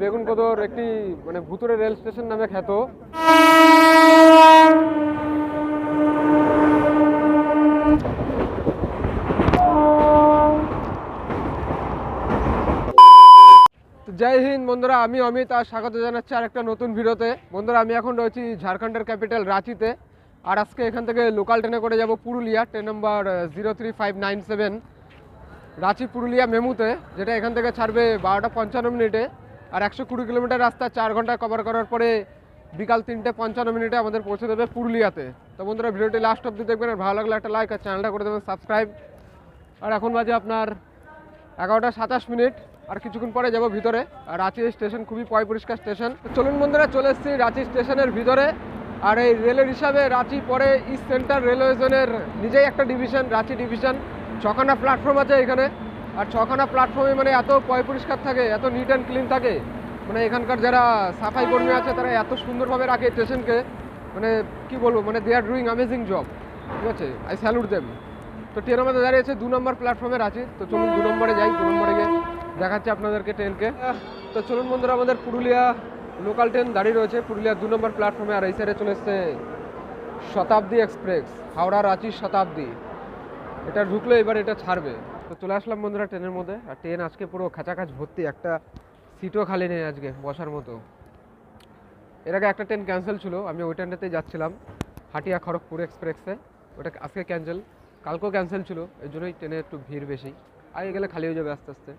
বেগুনকোদর একটি মানে ভুতুরে রেল স্টেশন নামে খ্যাত। জয় হিন্দ বন্ধুরা, আমি অমিত, আর স্বাগত জানাচ্ছি আর একটা নতুন ভিডিওতে। বন্ধুরা, আমি এখন রয়েছি ঝাড়খণ্ডের ক্যাপিটাল রাঁচিতে, আর আজকে এখান থেকে লোকাল ট্রেনে করে যাব Purulia, train number zero three five nine seven Ranchi Purulia মেমুতে যেটা এখান থেকে ছাড়বে বারোটা পঞ্চান্ন মিনিটে। আর একশো কুড়ি কিলোমিটার রাস্তা চার ঘন্টায় কভার করার পরে বিকাল তিনটে পঞ্চান্ন মিনিটে আমাদের পৌঁছে দেবে পুরুলিয়াতে। তো বন্ধুরা, ভিডিওটি লাস্ট অব্দি দেখবেন, আর ভালো লাগলে একটা লাইক আর চ্যানেলটা করে দেবেন সাবস্ক্রাইব আর এখন বাজে আপনার এগারোটা সাতাশ মিনিট, আর কিছুক্ষণ পরে যাব ভিতরে, আর রাঁচি স্টেশন খুবই পয় পরিষ্কার স্টেশন চলুন বন্ধুরা, চলে এসেছি রাঁচি স্টেশনের ভিতরে। আর এই রেলের হিসাবে রাঁচি পরে ইস্ট সেন্ট্রাল রেলওয়ে জোনের নিজেই একটা ডিভিশন রাঁচি ডিভিশন ছখানা প্ল্যাটফর্ম আছে এখানে। আর ছখানা প্ল্যাটফর্মে মানে এত পয় পরিষ্কার থাকে, এত নিট অ্যান্ড ক্লিন থাকে মানে এখানকার যারা সাফাই কর্মী আছে, তারা এত সুন্দরভাবে রাখে স্টেশনকে মানে কি বলব মানে they are doing amazing job ঠিক আছে? আই স্যালুট দেম তো ট্রেন আমাদের দাঁড়িয়েছে দু নম্বর প্ল্যাটফর্মের আছে তো চলুন দু নম্বরে যাই, দু নম্বরে গিয়ে দেখাচ্ছি আপনাদেরকে ট্রেনকে তো চলুন বন্ধুরা, আমাদের পুরুলিয়া লোকাল ট্রেন দাঁড়িয়ে রয়েছে, পুরুলিয়া দু নম্বর প্ল্যাটফর্মে আর এই সাইডে চলে এসছে শতাব্দী এক্সপ্রেস হাওড়া রাঁচি শতাব্দী। এটা ঢুকলে এবার এটা ছাড়বে। তো চলে আসলাম বন্ধুরা ট্রেনের মধ্যে। আর ট্রেন আজকে পুরো খাঁচাখাচ ভর্তি, একটা সিটও খালি নেই আজকে বসার মতো। এর আগে একটা ট্রেন ক্যান্সেল ছিল, আমি ওই ট্রেনটাতেই যাচ্ছিলাম, হাটিয়া খড়গপুর এক্সপ্রেসে ওটা আজকে ক্যান্সেল কালকেও ক্যান্সেল ছিল, এর জন্যই ট্রেনে একটু ভিড় বেশি। আগে গেলে খালি হয়ে যাবে আস্তে আস্তে।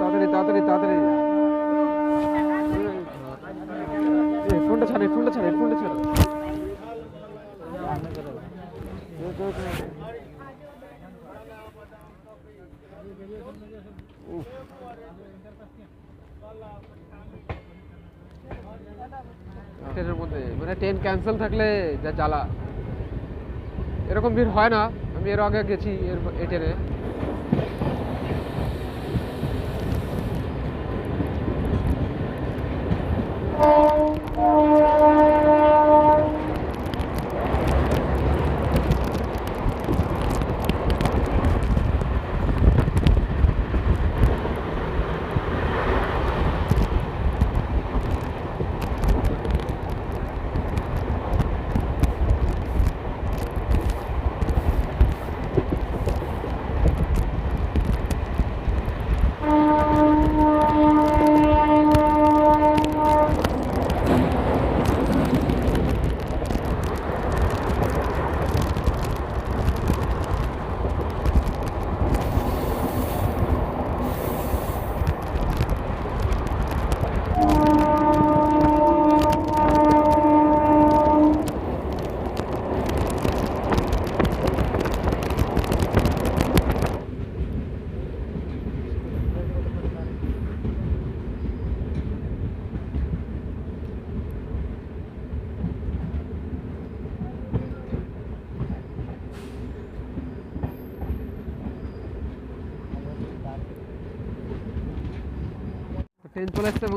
তাড়াতাড়ি তাড়াতাড়ি তাড়াতাড়ি। ফোনটা ফোনটা। ট্রেনের মধ্যে মানে ট্রেন ক্যান্সেল থাকলে যা জ্বালা। এরকম ভিড় হয় না। আমি এর আগে গেছি এর এই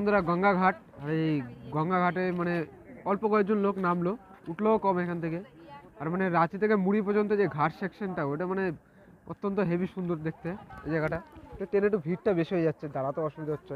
বন্ধুরা গঙ্গাঘাট, এই গঙ্গাঘাটে মানে অল্প কয়েকজন লোক নামলো, উঠলেও কম এখান থেকে। আর মানে রাঁচি থেকে মুড়ি পর্যন্ত যে ঘাট সেকশনটা ওটা মানে অত্যন্ত হেভি সুন্দর দেখতে, এই জায়গাটা। ট্রেনে একটু ভিড়টা বেশি হয়ে যাচ্ছে দাঁড়াতে অসুবিধা হচ্ছে।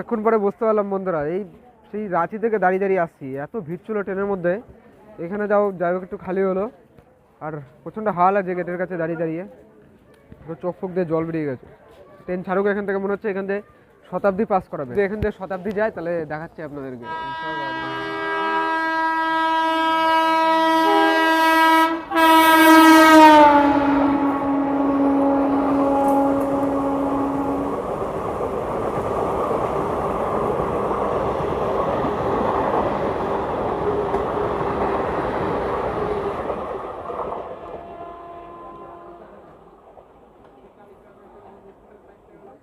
অনেকক্ষণ পরে বুঝতে পারলাম বন্ধুরা, এই সেই রাঁচি থেকে দাঁড়িয়ে দাঁড়িয়ে আসছি। এত ভিড় ছিল ট্রেনের মধ্যে, এখানে যাও, যাই একটু খালি হলো। আর প্রচণ্ড হাল লাগছে গেটের কাছে দাঁড়িয়ে দাঁড়িয়ে। চোখ ফোক দিয়ে জল বেরিয়ে গেছে। ট্রেন ছাড়ুক এখান থেকে, মনে হচ্ছে এখান থেকে শতাব্দী পাস করাবে। এখান থেকে শতাব্দী যায়, তাহলে দেখাচ্ছি আপনাদেরকে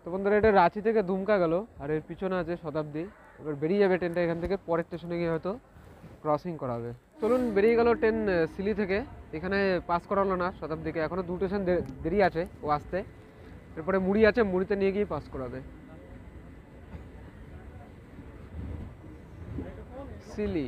তো বন্ধুরা এটা রাঁচি থেকে দুমকা গেল, আর এর পিছনে আছে শতাব্দী। এবার বেরিয়ে যাবে ট্রেনটা এখান থেকে, পরের স্টেশনে গিয়ে হয়তো ক্রসিং করাবে। চলুন, বেরিয়ে গেল ট্রেন সিলি থেকে। এখানে পাস করালো না শতাব্দীকে, এখনও দু স্টেশন দেরি আছে ও আসতে। এরপরে মুড়ি আছে, মুড়িতে নিয়ে গিয়ে পাস করাবে। সিলি।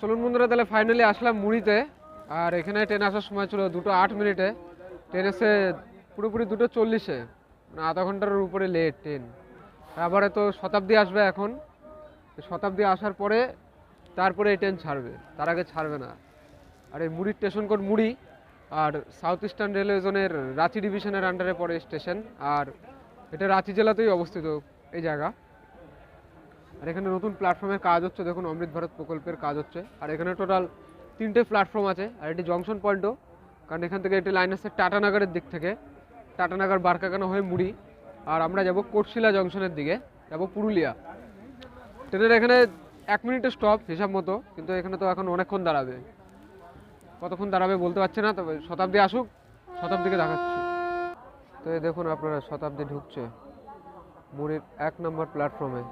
চলুন বন্ধুরা, তাহলে ফাইনালি আসলাম মুড়িতে। আর এখানে ট্রেন আসার সময় ছিল দুটো আট মিনিটে। ট্রেন এসে পুরোপুরি দুটো চল্লিশে। মানে আধা ঘণ্টার উপরে লেট ট্রেন আবারে তো শতাব্দী আসবে এখন। শতাব্দী আসার পরে তারপরে এই ট্রেন ছাড়বে। তার আগে ছাড়বে না। আর এই মুড়ির স্টেশন কোড মুড়ি। আর সাউথ ইস্টার্ন রেলওয়ে জোনের রাঁচি ডিভিশনের আন্ডারে পড়ে স্টেশন আর এটা রাঁচি জেলাতেই অবস্থিত এই জায়গা। আর এখানে নতুন প্ল্যাটফর্মের কাজ হচ্ছে, দেখুন, অমৃত ভারত প্রকল্পের কাজ হচ্ছে। আর এখানে টোটাল তিনটে প্ল্যাটফর্ম আছে, আর এটি জংশন পয়েন্টও কারণ এখান থেকে একটি লাইন আসছে টাটানগরের দিক থেকে। টাটানগর বারকাকানা হয়ে মুড়ি। আর আমরা যাব কোটশিলা জংশনের দিকে, যাব পুরুলিয়া। ট্রেনের এখানে এক মিনিটের স্টপ হিসাব মতো, কিন্তু এখানে তো এখন অনেকক্ষণ দাঁড়াবে। কতক্ষণ দাঁড়াবে বলতে পারছি না, তবে শতাব্দী আসুক, শতাব্দীকে দেখাচ্ছি। তো দেখুন, আপনারা শতাব্দী ঢুকছে মুড়ির এক নম্বর প্ল্যাটফর্মে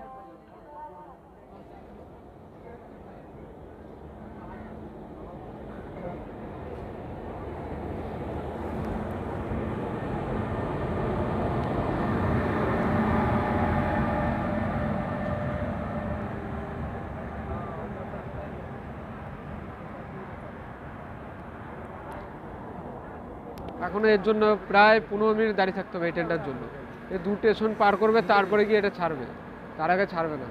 এখন এর জন্য প্রায় পনেরো মিনিট দাঁড়িয়ে থাকতে হবে এই ট্রেনটার জন্য। এ দু স্টেশন পার করবে, তারপরে গিয়ে এটা ছাড়বে। তার আগে ছাড়বে না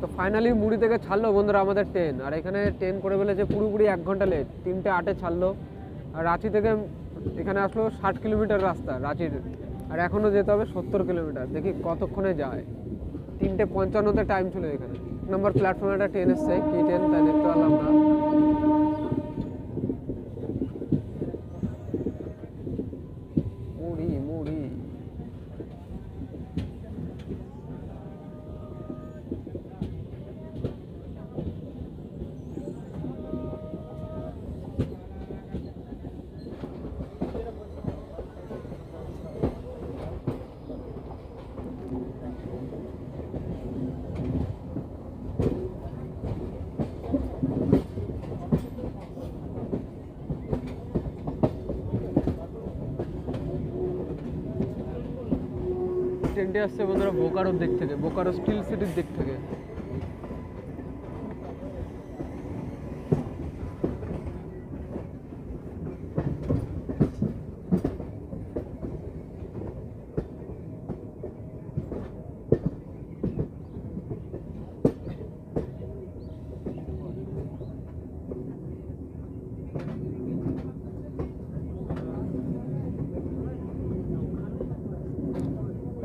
তো ফাইনালি মুড়ি থেকে ছাড়লো বন্ধুরা আমাদের ট্রেন আর এখানে ট্রেন করে ফেলেছে পুরোপুরি এক ঘণ্টা লেট তিনটে আটে ছাড়লো। আর রাঁচি থেকে এখানে আসলো ষাট কিলোমিটার রাস্তা রাঁচির। আর এখনও যেতে হবে সত্তর কিলোমিটার। দেখি কতক্ষণে যায়। তিনটে পঞ্চান্নতে টাইম ছিল এখানে। নাম্বার প্ল্যাটফর্মে একটা ট্রেন এসছে, কী ট্রেন তাই দেখতে পারলাম না। আসছে বন্ধুরা বোকারোর দিক থেকে বোকারো স্টিল সিটির দিক থেকে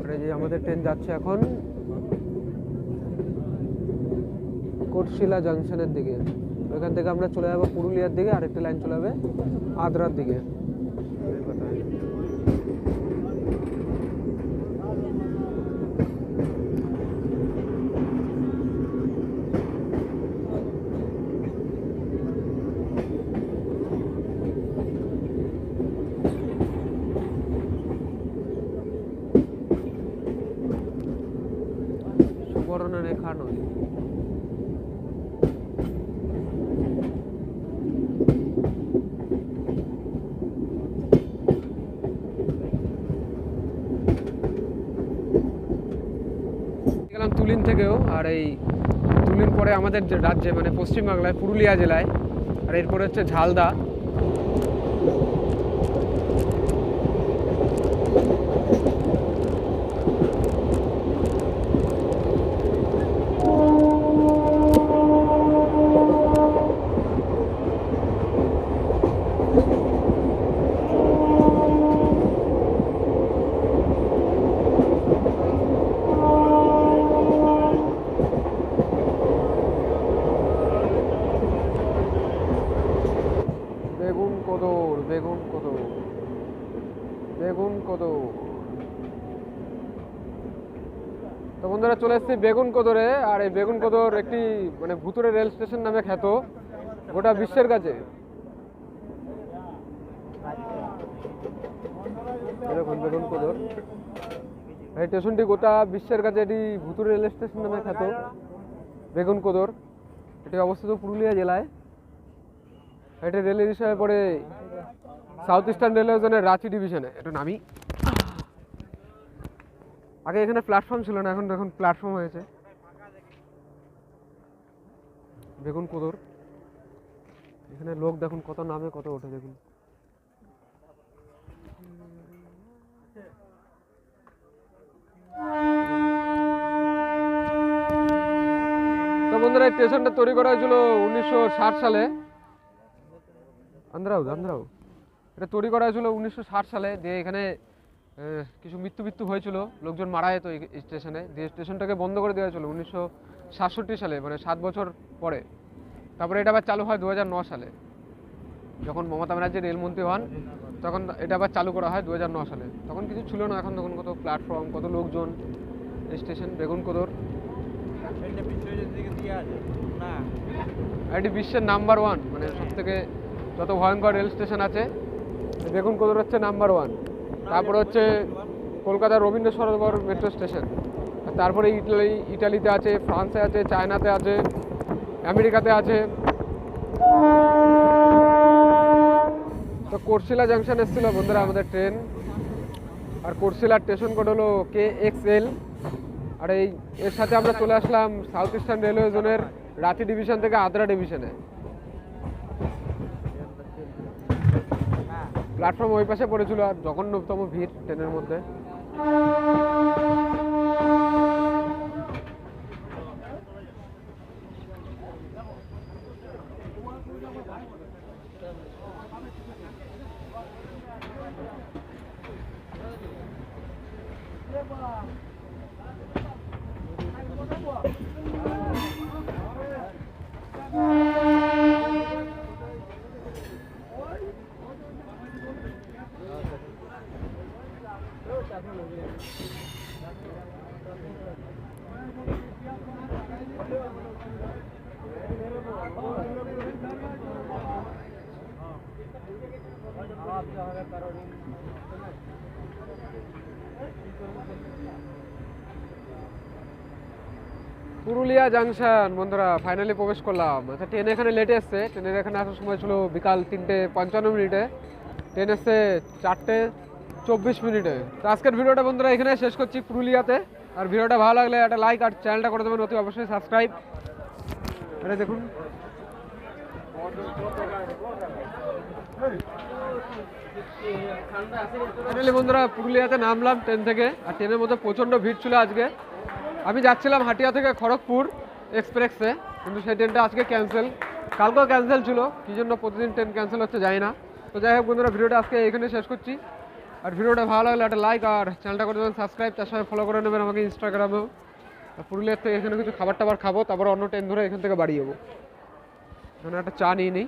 আর এই যে আমাদের ট্রেন যাচ্ছে এখন কোটশিলা জাংশনের দিকে। ওইখান থেকে আমরা চলে যাব পুরুলিয়ার দিকে, আরেকটা লাইন চলে যাবে আদ্রার দিকে। তুলিন থেকেও আর এই তুলিন পরে আমাদের রাজ্যে মানে পশ্চিমবাংলায়, পুরুলিয়া জেলায়, আর এরপরে হচ্ছে ঝালদা বেগুন কদর বেগুন কদর বেগুন কদর তো বন্ধুরা চলে এসেছি বেগুন কদরে, আর এই বেগুন কদর একটি মানে ভুতুরে রেল স্টেশন নামে খ্যাত, গোটা বিশ্বের কাছে। বেগুন কদর। এই স্টেশনটি গোটা বিশ্বের কাছে এটি ভুতুরে রেল স্টেশন নামে খ্যাত বেগুন কদর। এটি অবস্থিত পুরুলিয়া জেলায়। এটা রেলের হিসাবে পড়ে সাউথ ইস্টার্ন রেলওয়ে জোনের রাঁচি ডিভিশনে এটা নামি আগে এখানে প্ল্যাটফর্ম ছিল না, এখন এখন প্ল্যাটফর্ম হয়েছে। দেখুন কোদর। এখানে লোক দেখুন কত নামে, কত ওঠে, দেখুন। বন্ধুরা, এই স্টেশনটা তৈরি করা হয়েছিল উনিশশো ষাট সালে। আন্দ্রাও আন্দ্রাও এটা তৈরি করা হয়েছিল উনিশশো ষাট সালে দিয়ে এখানে কিছু মৃত্যু মৃত্যু হয়েছিল। লোকজন মারা যেত এই স্টেশনে। দিয়ে স্টেশনটাকে বন্ধ করে দেওয়া হয়েছিল উনিশশো সাতষট্টি সালে মানে সাত বছর পরে। তারপরে এটা আবার চালু হয় দু হাজার ন সালে। যখন মমতা ব্যানার্জি রেলমন্ত্রী হন তখন এটা আবার চালু করা হয় দু হাজার ন সালে। তখন কিছু ছিল না এখন তখন কত প্ল্যাটফর্ম কত লোকজন। স্টেশন বেগুন কদর। এটি বিশ্বের নাম্বার ওয়ান মানে সব থেকে যত ভয়ঙ্কর রেল স্টেশন আছে বেগুন কদর হচ্ছে নাম্বার ওয়ান তারপরে হচ্ছে কলকাতার রবীন্দ্র সরোবর মেট্রো স্টেশন তারপরে ইটালি, ইটালিতে আছে, ফ্রান্সে আছে, চায়নাতে আছে, আমেরিকাতে আছে। তো কোরশিলা জাংশন এসেছিল বন্ধুরা আমাদের ট্রেন আর কোরশিলার স্টেশন কোড হলো কে এক্স এল আর এই, এর সাথে আমরা চলে আসলাম সাউথ ইস্টার্ন রেলওয়ে জোনের রাঁচি ডিভিশন থেকে আদ্রা ডিভিশনে প্ল্যাটফর্ম ওই পাশে পড়েছিল আর জঘন্যতম ভিড় ট্রেনের মধ্যে। পুরুলিয়া জাংশন বন্ধুরা ফাইনালি প্রবেশ করলাম। আচ্ছা ট্রেন এখানে লেটে এসছে। ট্রেনের এখানে আসার সময় ছিল বিকাল তিনটে পঞ্চান্ন মিনিটে ট্রেন এসছে চারটে চব্বিশ মিনিটে তো আজকের ভিডিওটা, বন্ধুরা এখানে শেষ করছি পুরুলিয়াতে। আর ভিডিওটা ভালো লাগলে একটা লাইক আর চ্যানেলটা করে দেবেন, অতি অবশ্যই সাবস্ক্রাইব এটা দেখুন। বন্ধুরা, পুরুলিয়াতে নামলাম ট্রেন থেকে। আর ট্রেনের মধ্যে প্রচণ্ড ভিড় ছিল আজকে। আমি যাচ্ছিলাম হাটিয়া থেকে খড়গপুর এক্সপ্রেসে, কিন্তু সেই ট্রেনটা আজকে ক্যান্সেল কালকেও ক্যান্সেল ছিল, কী জন্য প্রতিদিন ট্রেন ক্যান্সেল হচ্ছে জানি না। তো যাই হোক বন্ধুরা, ভিডিওটা আজকে এখানে শেষ করছি। আর ভিডিওটা ভালো লাগলে একটা লাইক আর চ্যানেলটা করে দেবেন সাবস্ক্রাইব তার সঙ্গে ফলো করে নেবেন আমাকে ইনস্টাগ্রামেও আর পুরুলিয়ার থেকে এখানে কিছু খাবার টাবার খাব, তারপর অন্য ট্রেন ধরে এখান থেকে বাড়ি যাব। এখানে একটা চা নিয়ে নিই।